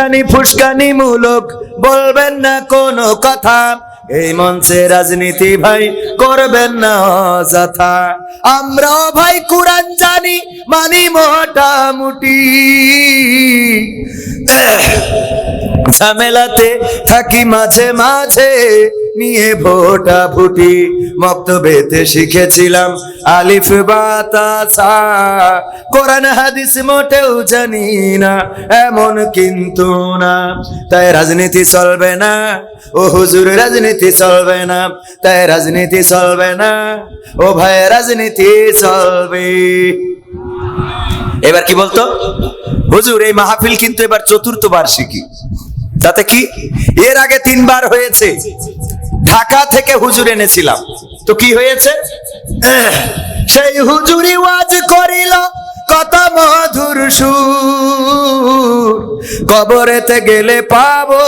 উস্কানি ফুসকানি মূলক, বলবেন না কোনো কথা। এই মঞ্চে রাজনীতি ভাই করবেন না অযথা। আমরাও ভাই কোরআন জানি, মানি মোটামুটি ঝামেলাতে থাকি মাঝে মাঝে, নিয়ে ভোটা ভুটি। শিখেছিলাম। আলিফ বাতাসা, কোরআন হাদিস মোটেও জানি না, এমন কিন্তু না। তাই রাজনীতি চলবে না, ও হুজুর রাজনীতি চলবে না, তাই রাজনীতি চলবে না, ও ভাই রাজনীতি চলবে। এবার কি বলতো? হুজুর, এই মাহফিল কিন্তু এবার চতুর্থ বার্ষিকী। তাতে কি? এর আগে তিনবার হয়েছে। ঢাকা থেকে হুজুর এনেছিলাম। তো কি হয়েছে? সেই হুজুরি ওয়াজ করিল, কত মধুর সুর। কবরেতে গেলে পাবো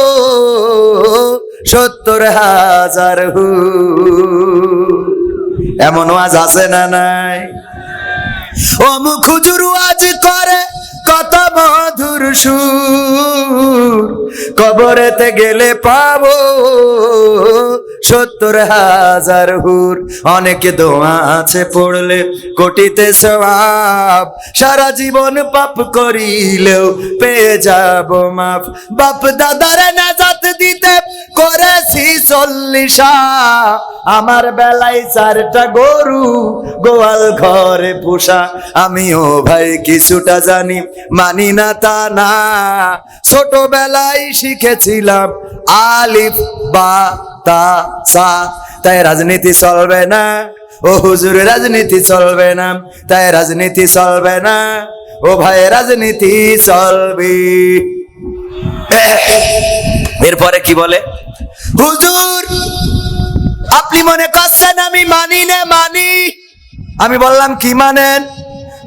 সত্তর হাজার হু এমন ওয়াজ আছে না নাই? অমুক হুজুর ওয়াজ করে, কত মধুর সুর। কবরেতে গেলে পাবো সত্তর হাজার হুর। অনেকে দোয়া আছে পড়লে, কোটিতে সবাব সারা জীবন পাপ করিলেও পেয়ে যাব মাপ বাপ দাদারে নাজাত দিতে করেছি চল্লিশা। আমার বেলায় চারটা গরু, গোয়াল ঘরে পোষা। আমিও ভাই কিছুটা জানি, মানি না তা না। ছোটবেলায় শিখেছিলাম আলিফ বা তা সা। তাই রাজনীতি চলবে না। ও হুজুর, রাজনীতি চলবে না। তাই রাজনীতি চলবে না। ও ভাই, রাজনীতি চলবে। এরপরে কি বলে? হুজুর, আপনি মনে করছেন আমি মানি না মানি? আমি বললাম, কি মানেন?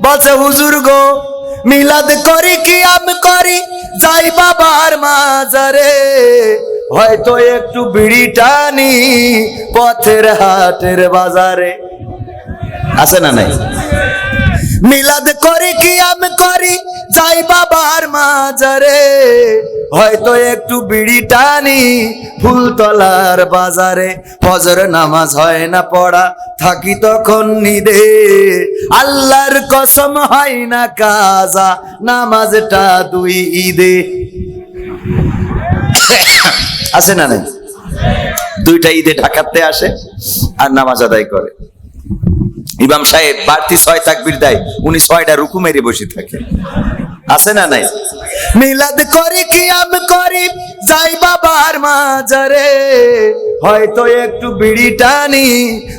বলছে, হুজুর গো, মিলাদ করি কি আম করি? যাই বাবার মাজারে, হয়তো একটু বিড়ি টানি পথের হাটের বাজারে। আছে না নাই? মিলাদ করি কি যাই বাবার মাজারে। হয়তো একটু বিড়ি টানি ফুলতলার বাজারে। ফজর নামাজ হয় না, পড়া থাকি তখন নিদে। আল্লাহর কসম হয় না কাজা, নামাজটা দুই ঈদে। আছে না নাই? দুইটা ঈদে ঢাকাতে আসে আর নামাজ আদায় করে। ইমাম সাহেব, বাড়তি ছয় তাকবির দেয়, উনি ছয়টা রুকু মেরে বসে থাকে আছে না নাই? মিলাদ করি কি আমি করি, যাই বাবার মাজারে। হয়তো একটু বিড়ি টানি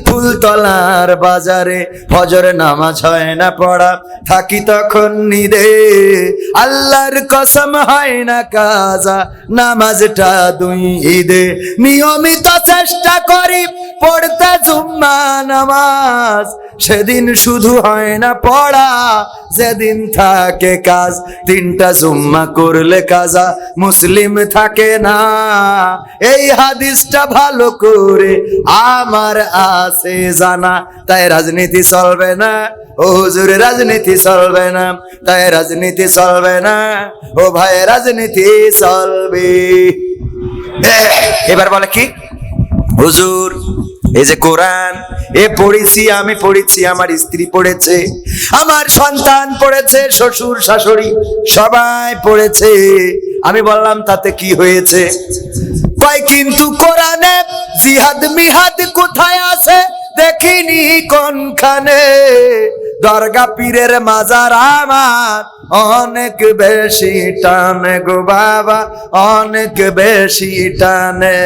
ফুলতলার বাজারে। ফজর নামাজ হয় না পড়া, থাকি তখন নিদে। আল্লাহর কসম হয় না কাজা, নামাজটা দুই ঈদে। নিয়মিত চেষ্টা করি, পড়তে জুম্মা নামাজ। সেদিন শুধু হয় না পড়া, যেদিন থাকে কাজ, তিনটা জুম্মা করলে কাজা, মুসলিম থাকে না। এই হাদিসটা ভালো করে আমার আছে জানা, তাই রাজনীতি চলবে না। ও হুজুর, রাজনীতি চলবে না, তাই রাজনীতি চলবে না। ও ভাই, রাজনীতি চলবে। এবার বলে কি? হুজুর, এই যে কোরআন এ পড়েছি, আমি পড়েছি, আমার স্ত্রী পড়েছে, আমার সন্তান পড়েছে, শ্বশুর, শাশুড়ি সবাই পড়েছে। আমি বললাম, তাতে কি হয়েছে? কয়, কিন্তু কোরআনে জিহাদ, মিহাদ কোথায় আছে? দেখিনি কোনখানে। দরগা পীরের মাজার আমার অনেক বেশি টানে গো বাবা, অনেক বেশি টানে।